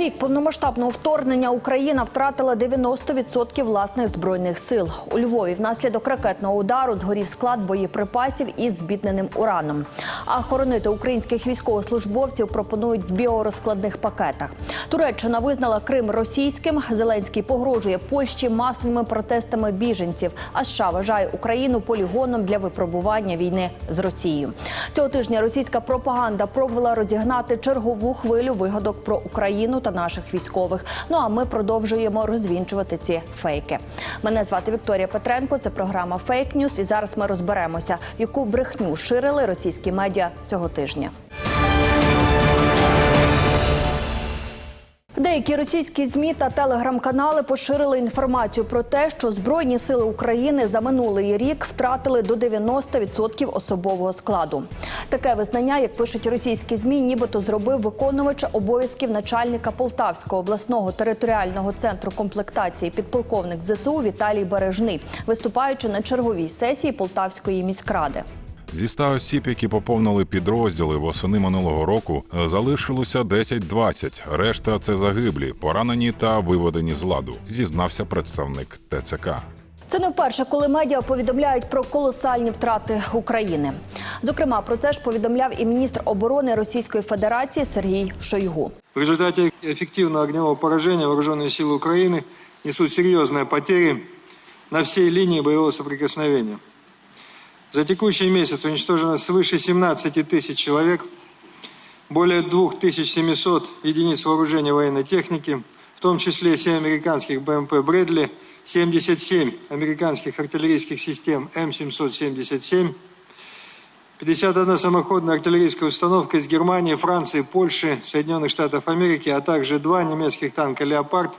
рік повномасштабного вторгнення Україна втратила 90% власних збройних сил. У Львові внаслідок ракетного удару згорів склад боєприпасів із збідненим ураном. А хоронити українських військовослужбовців пропонують в біорозкладних пакетах. Туреччина визнала Крим російським. Зеленський погрожує Польщі масовими протестами біженців. А США вважає Україну полігоном для випробування війни з Росією. Цього тижня російська пропаганда пробувала розігнати чергову хвилю вигадок про Україну та наших військових. Ну а ми продовжуємо розвінчувати ці фейки. Мене звати Вікторія Петренко. Це програма Фейк Ньюс. І зараз ми розберемося, яку брехню ширили російські медіа цього тижня. Деякі російські змі та телеграм-канали поширили інформацію про те, що збройні сили України за минулий рік втратили до 90% особового складу. Таке визнання, як пишуть російські змі, нібито зробив виконувач обов'язків начальника Полтавського обласного територіального центру комплектації підполковник ЗСУ Віталій Бережний, виступаючи на черговій сесії Полтавської міськради. Зі 100 осіб, які поповнили підрозділи восени минулого року, залишилося 10-20. Решта це загиблі, поранені та виведені з ладу, зізнався представник ТЦК. Це не вперше, коли медіа повідомляють про колосальні втрати України. Зокрема, про це ж повідомляв і міністр оборони Російської Федерації Сергій Шойгу. В результате эффективного огневого поражения вооруженные силы Украины несут серьезные потери на всей линии боевого соприкосновения. За текущий месяц уничтожено свыше 17 тысяч человек, более 2700 единиц вооружения военной техники, в том числе 7 американских БМП «Брэдли», 77 американских артиллерийских систем М777, 51 самоходная артиллерийская установка из Германии, Франции, Польши, Соединенных Штатов Америки, а также два немецких танка «Леопард»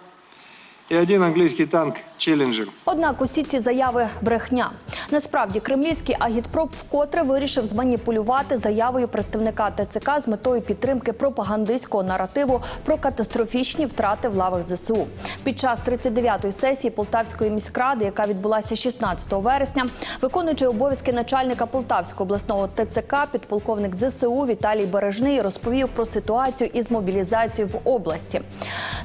и один английский танк «Челленджер». Однак усі ці заяви брехня. Насправді кремлівський агітпроп вкотре вирішив зманіпулювати заявою представника ТЦК з метою підтримки пропагандистського наративу про катастрофічні втрати в лавах ЗСУ. Під час 39-ї сесії Полтавської міськради, яка відбулася 16 вересня, виконуючий обов'язки начальника Полтавського обласного ТЦК, підполковник ЗСУ Віталій Бережний розповів про ситуацію із мобілізацією в області.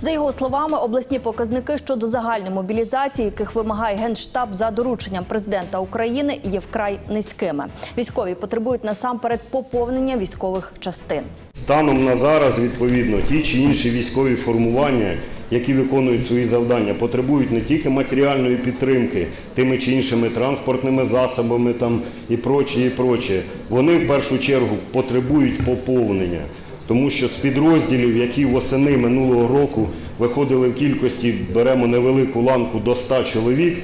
За його словами, обласні показники щодо загальної мобілізації, яких вимагає генштаб за дорученням президента України, є вкрай низькими. Військові потребують насамперед поповнення військових частин. Станом на зараз, відповідно, ті чи інші військові формування, які виконують свої завдання, потребують не тільки матеріальної підтримки тими чи іншими транспортними засобами там і прочі, і прочі. Вони в першу чергу потребують поповнення. Тому що з підрозділів, які восени минулого року виходили в кількості, беремо невелику ланку до 100 чоловік,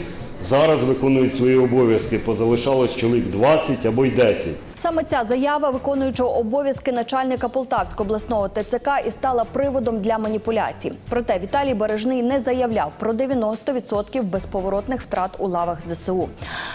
зараз виконують свої обов'язки, позалишалось чоловік 20 або й 10. Саме ця заява виконуючого обов'язки начальника Полтавського обласного ТЦК і стала приводом для маніпуляцій. Проте Віталій Бережний не заявляв про 90% безповоротних втрат у лавах ЗСУ.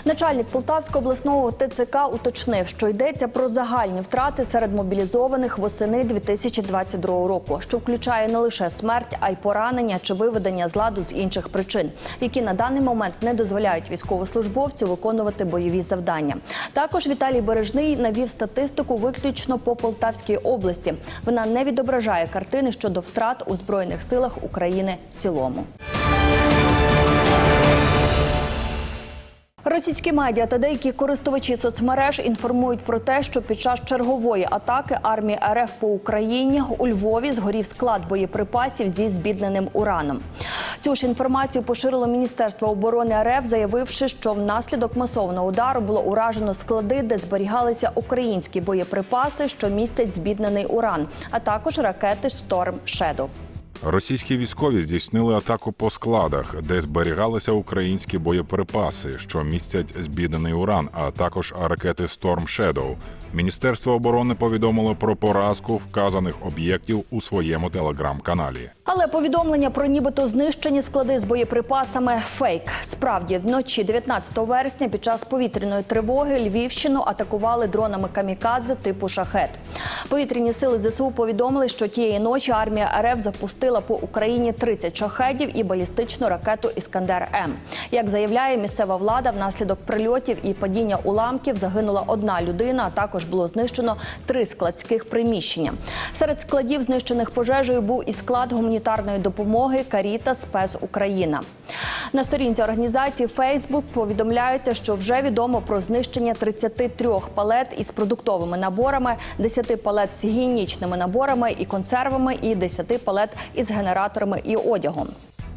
Начальник Полтавського обласного ТЦК уточнив, що йдеться про загальні втрати серед мобілізованих восени 2022 року, що включає не лише смерть, а й поранення чи виведення з ладу з інших причин, які на даний момент не дозволяють військовослужбовцю виконувати бойові завдання. Також Віталій Бережний навів статистику виключно по Полтавській області. Вона не відображає картини щодо втрат у збройних силах України в цілому. Російські медіа та деякі користувачі соцмереж інформують про те, що під час чергової атаки армії РФ по Україні у Львові згорів склад боєприпасів зі збідненим ураном. Цю ж інформацію поширило Міністерство оборони РФ, заявивши, що внаслідок масового удару було уражено склади, де зберігалися українські боєприпаси, що містять збіднений уран, а також ракети Storm Shadow. Російські військові здійснили атаку по складах, де зберігалися українські боєприпаси, що містять збіднений уран, а також ракети Storm Shadow. Міністерство оборони повідомило про поразку вказаних об'єктів у своєму телеграм-каналі. Але повідомлення про нібито знищені склади з боєприпасами фейк. Справді, вночі 19 вересня під час повітряної тривоги Львівщину атакували дронами камікадзе типу шахет. Повітряні сили ЗСУ повідомили, що тієї ночі армія РФ запустила по Україні 30 шахедів і балістичну ракету Іскандер М. Як заявляє місцева влада, внаслідок прильотів і падіння уламків загинула одна людина. А також було знищено три складських приміщення. Серед складів, знищених пожежею, був і склад гуманітарної гуманітарної допомоги Каріта Спес Україна. На сторінці організації Facebook повідомляється, що вже відомо про знищення 33 палет із продуктовими наборами, 10 палет з гігієнічними наборами і консервами, і 10 палет із генераторами і одягом.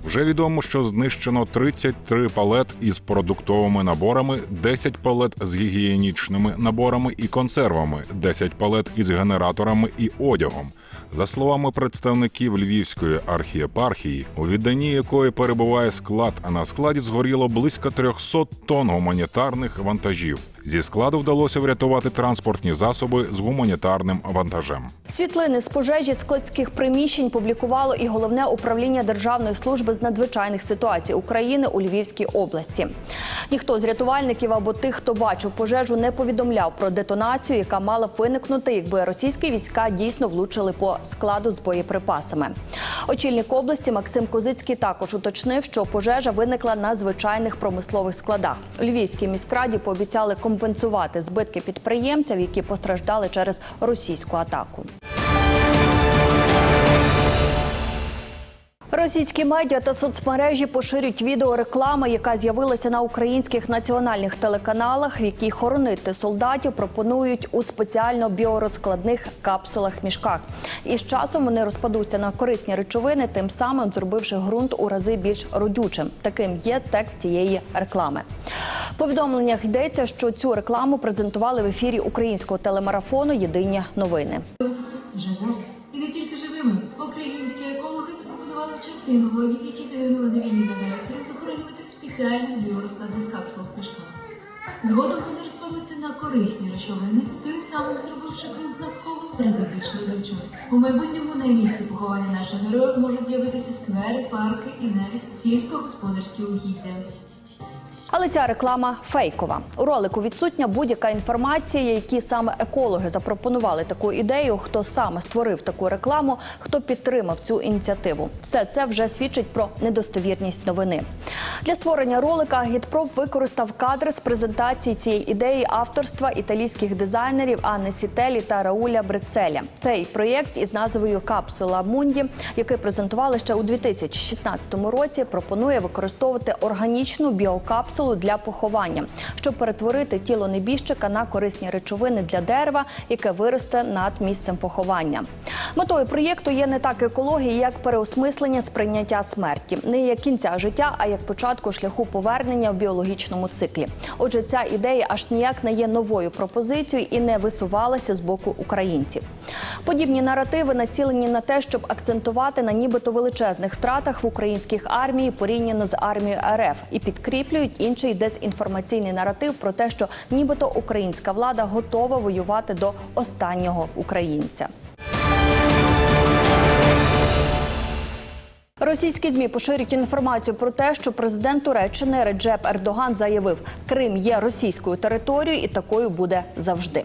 Вже відомо, що знищено 33 палет із продуктовими наборами, 10 палет з гігієнічними наборами і консервами, 10 палет із генераторами і одягом. За словами представників Львівської архієпархії, у відданні якої перебуває склад, а на складі згоріло близько 300 тонн гуманітарних вантажів. Зі складу вдалося врятувати транспортні засоби з гуманітарним вантажем. Світлини з пожежі складських приміщень публікувало і головне управління Державної служби з надзвичайних ситуацій України у Львівській області. Ніхто з рятувальників або тих, хто бачив пожежу, не повідомляв про детонацію, яка мала б виникнути, якби російські війська дійсно влучили по складу з боєприпасами. Очільник області Максим Козицький також уточнив, що пожежа виникла на звичайних промислових складах. У Львівській міськраді пообіцяли компенсувати збитки підприємців, які постраждали через російську атаку. Російські медіа та соцмережі поширюють відео реклами, яка з'явилася на українських національних телеканалах, в якій хоронити солдатів пропонують у спеціально біорозкладних капсулах-мішках. І з часом вони розпадуться на корисні речовини, тим самим зробивши ґрунт у рази більш родючим. Таким є текст цієї реклами. Повідомленнях йдеться, що цю рекламу презентували в ефірі українського телемарафону Єдині новини. зараз. І не тільки живими. Українські екологи запропонували частину воїнів, які загинули на війні за агресором, захоронювати в спеціальних біорозкладних капсулах кишках. Згодом вони розпадуться на корисні речовини, тим самим зробивши ґрунт навколо презервичною речовин. У майбутньому на місці поховання наших героїв можуть з'явитися сквери, парки і навіть сільськогосподарські угіддя. Але ця реклама фейкова. У ролику відсутня будь-яка інформація, які саме екологи запропонували таку ідею, хто саме створив таку рекламу, хто підтримав цю ініціативу. Все це вже свідчить про недостовірність новини. Для створення ролика Гідпроп використав кадри з презентації цієї ідеї авторства італійських дизайнерів Анни Сітелі та Рауля Брецеля. Цей проєкт із назвою Капсула Мунді, який презентували ще у 2016 році, пропонує використовувати органічну біокапсулу для поховання, щоб перетворити тіло небіжчика на корисні речовини для дерева, яке виросте над місцем поховання. Метою проєкту є не так екологія, як переосмислення сприйняття смерті, не як кінця життя, а як початку шляху повернення в біологічному циклі. Отже, ця ідея аж ніяк не є новою пропозицією і не висувалася з боку українців. Подібні наративи націлені на те, щоб акцентувати на нібито величезних втратах в українських армії порівняно з армією РФ і підкріплюють інший дезінформаційний наратив про те, що нібито українська влада готова воювати до останнього українця. Російські змі поширюють інформацію про те, що президент Туреччини Реджеп Ердоган заявив, Крим є російською територією і такою буде завжди.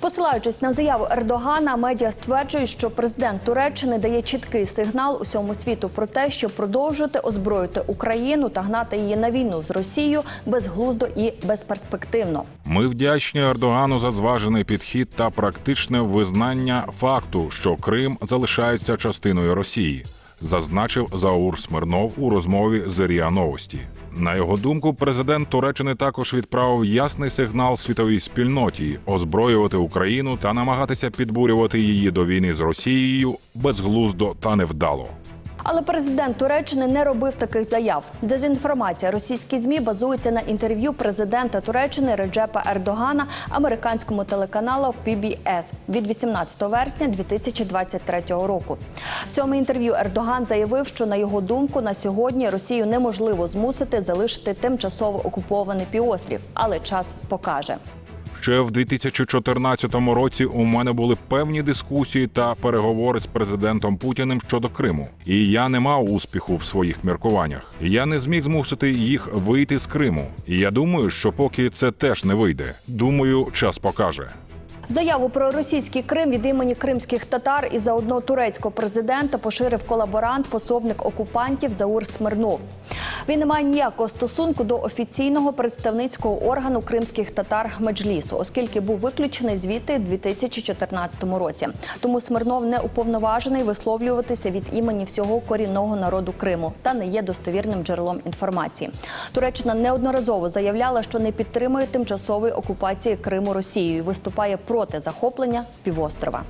Посилаючись на заяву Ердогана, медіа стверджують, що президент Туреччини дає чіткий сигнал усьому світу про те, що продовжувати озброїти Україну та гнати її на війну з Росією безглуздо і безперспективно. Ми вдячні Ердогану за зважений підхід та практичне визнання факту, що Крим залишається частиною Росії. Зазначив Заур Смирнов у розмові з РІА Новості. На його думку, президент Туреччини також відправив ясний сигнал світовій спільноті озброювати Україну та намагатися підбурювати її до війни з Росією безглуздо та невдало. Але президент Туреччини не робив таких заяв. Дезінформація російські змі базується на інтерв'ю президента Туреччини Реджепа Ердогана американському телеканалу PBS від 18 вересня 2023 року. В цьому інтерв'ю Ердоган заявив, що на його думку на сьогодні Росію неможливо змусити залишити тимчасово окупований півострів, але час покаже. Ще в 2014 році у мене були певні дискусії та переговори з президентом Путіним щодо Криму, і я не мав успіху в своїх міркуваннях. Я не зміг змусити їх вийти з Криму. І я думаю, що поки це теж не вийде. Думаю, час покаже. Заяву про російський Крим від імені кримських татар і заодно турецького президента поширив колаборант, пособник окупантів Заур Смирнов. Він не має ніякого стосунку до офіційного представницького органу кримських татар Меджлісу, оскільки був виключений звідти у 2014 році. Тому Смирнов не уповноважений висловлюватися від імені всього корінного народу Криму та не є достовірним джерелом інформації. Туреччина неодноразово заявляла, що не підтримує тимчасової окупації Криму Росією, виступає проти захоплення півострова.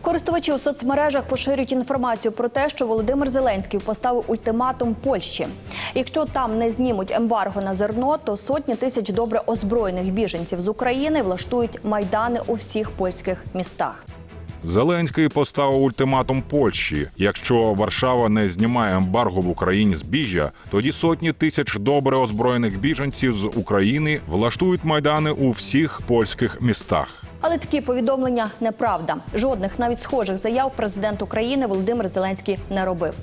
Користувачі у соцмережах поширюють інформацію про те, що Володимир Зеленський поставив ультиматум Польщі. Якщо там не знімуть ембарго на зерно, то сотні тисяч добре озброєних біженців з України влаштують майдани у всіх польських містах. Зеленський поставив ультиматум Польщі. Якщо Варшава не знімає ембарго в Україні збіжжя, тоді сотні тисяч добре озброєних біженців з України влаштують майдани у всіх польських містах. Але такі повідомлення неправда. Жодних навіть схожих заяв президент України Володимир Зеленський не робив.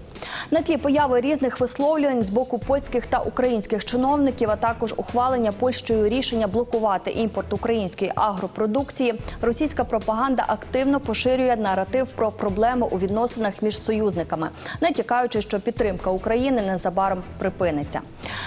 На тлі появи різних висловлювань з боку польських та українських чиновників, а також ухвалення Польщею рішення блокувати імпорт української агропродукції. Російська пропаганда активно поширює наратив про проблеми у відносинах між союзниками, натякаючи, що підтримка України незабаром припиниться.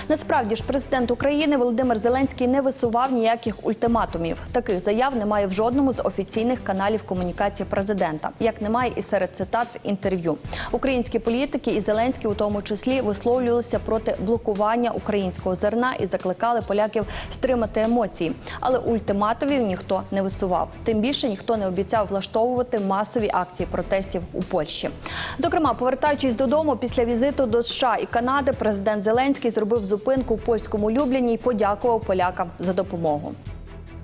Насправді ж, президент України Володимир Зеленський не висував ніяких ультиматумів. Таких заяв немає в жодному з офіційних каналів комунікації президента, як немає і серед цитат в інтерв'ю. Українські політики і Зеленський у тому числі висловлювалися проти блокування українського зерна і закликали поляків стримати емоції. Але ультиматумів ніхто не висував. Тим більше ніхто не обіцяв влаштовувати масові акції протестів у Польщі. Зокрема, повертаючись додому після візиту до США і Канади, президент Зеленський зробив зупинку в польському Любліні і подякував полякам за допомогу.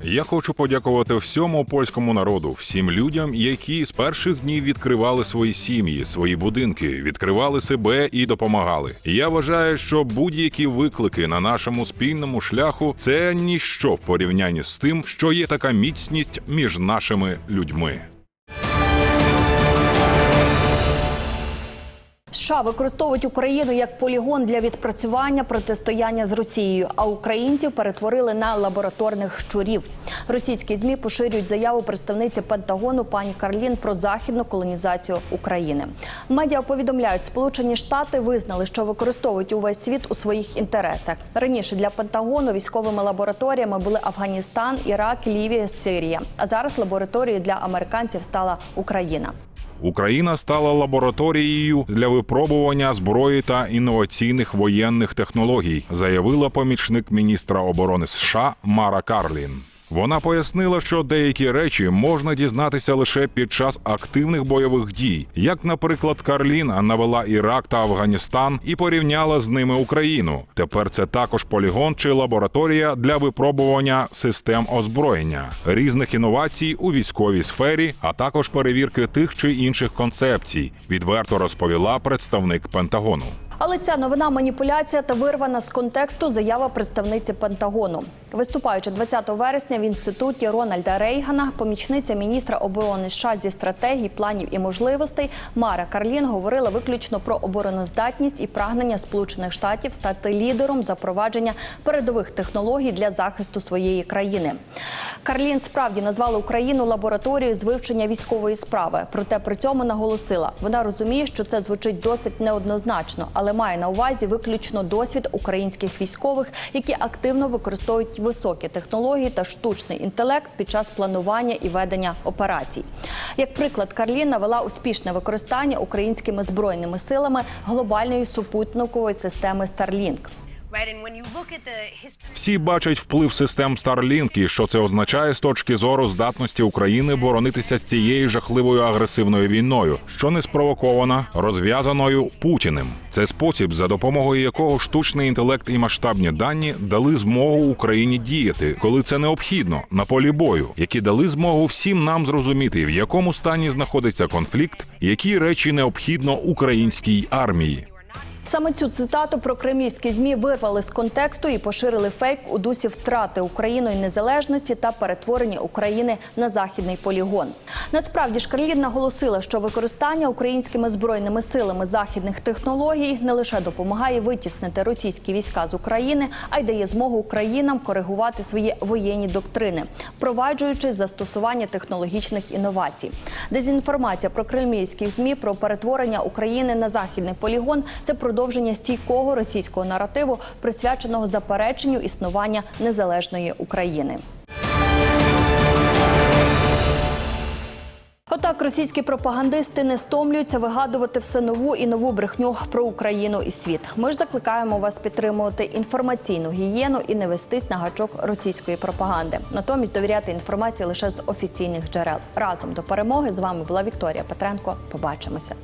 Я хочу подякувати всьому польському народу, всім людям, які з перших днів відкривали свої сім'ї, свої будинки, відкривали себе і допомагали. Я вважаю, що будь-які виклики на нашому спільному шляху це ніщо в порівнянні з тим, що є така міцність між нашими людьми. США використовують Україну як полігон для відпрацювання протистояння з Росією, а українців перетворили на лабораторних щурів. Російські змі поширюють заяву представниці Пентагону пані Карлін про західну колонізацію України. Медіа повідомляють, Сполучені Штати визнали, що використовують увесь світ у своїх інтересах. Раніше для Пентагону військовими лабораторіями були Афганістан, Ірак, Лівія, Сирія. А зараз лабораторією для американців стала Україна. Україна стала лабораторією для випробування зброї та інноваційних воєнних технологій, заявила помічник міністра оборони США Мара Карлін. Вона пояснила, що деякі речі можна дізнатися лише під час активних бойових дій, як, наприклад, Карлін навела Ірак та Афганістан і порівняла з ними Україну. Тепер це також полігон чи лабораторія для випробування систем озброєння, різних інновацій у військовій сфері, а також перевірки тих чи інших концепцій. Відверто розповіла представник Пентагону. Але ця новина маніпуляція та вирвана з контексту заява представниці Пентагону. Виступаючи 20 вересня в інституті Рональда Рейгана, помічниця міністра оборони США зі стратегій, планів і можливостей Мара Карлін говорила виключно про обороноздатність і прагнення Сполучених Штатів стати лідером запровадження передових технологій для захисту своєї країни. Карлін справді назвала Україну лабораторією з вивчення військової справи. Проте при цьому наголосила, вона розуміє, що це звучить досить неоднозначно, але має на увазі виключно досвід українських військових, які активно використовують високі технології та штучний інтелект під час планування і ведення операцій. Як приклад, Карлін навела успішне використання українськими збройними силами глобальної супутникової системи Starlink. Всі бачать вплив систем Starlink і що це означає з точки зору здатності України боронитися з цією жахливою агресивною війною, що не спровокована, розв'язаною Путіним. Це спосіб, за допомогою якого штучний інтелект і масштабні дані дали змогу Україні діяти, коли це необхідно, на полі бою, які дали змогу всім нам зрозуміти, в якому стані знаходиться конфлікт, які речі необхідно українській армії. Саме цю цитату про кремлівські змі вирвали з контексту і поширили фейк у дусі втрати Україною незалежності та перетворення України на західний полігон. Насправді ж Кремлін наголосила, що використання українськими збройними силами західних технологій не лише допомагає витіснити російські війська з України, а й дає змогу Українам коригувати свої воєнні доктрини, впроваджуючи застосування технологічних інновацій. Дезінформація про кремлівські змі про перетворення України на західний полігон це продовження стійкого російського наративу, присвяченого запереченню існування незалежної України. Отак російські пропагандисти не стомлюються вигадувати все нову і нову брехню про Україну і світ. Ми ж закликаємо вас підтримувати інформаційну гігієну і не вестись на гачок російської пропаганди. Натомість довіряти інформації лише з офіційних джерел. Разом до перемоги з вами була Вікторія Петренко. Побачимося.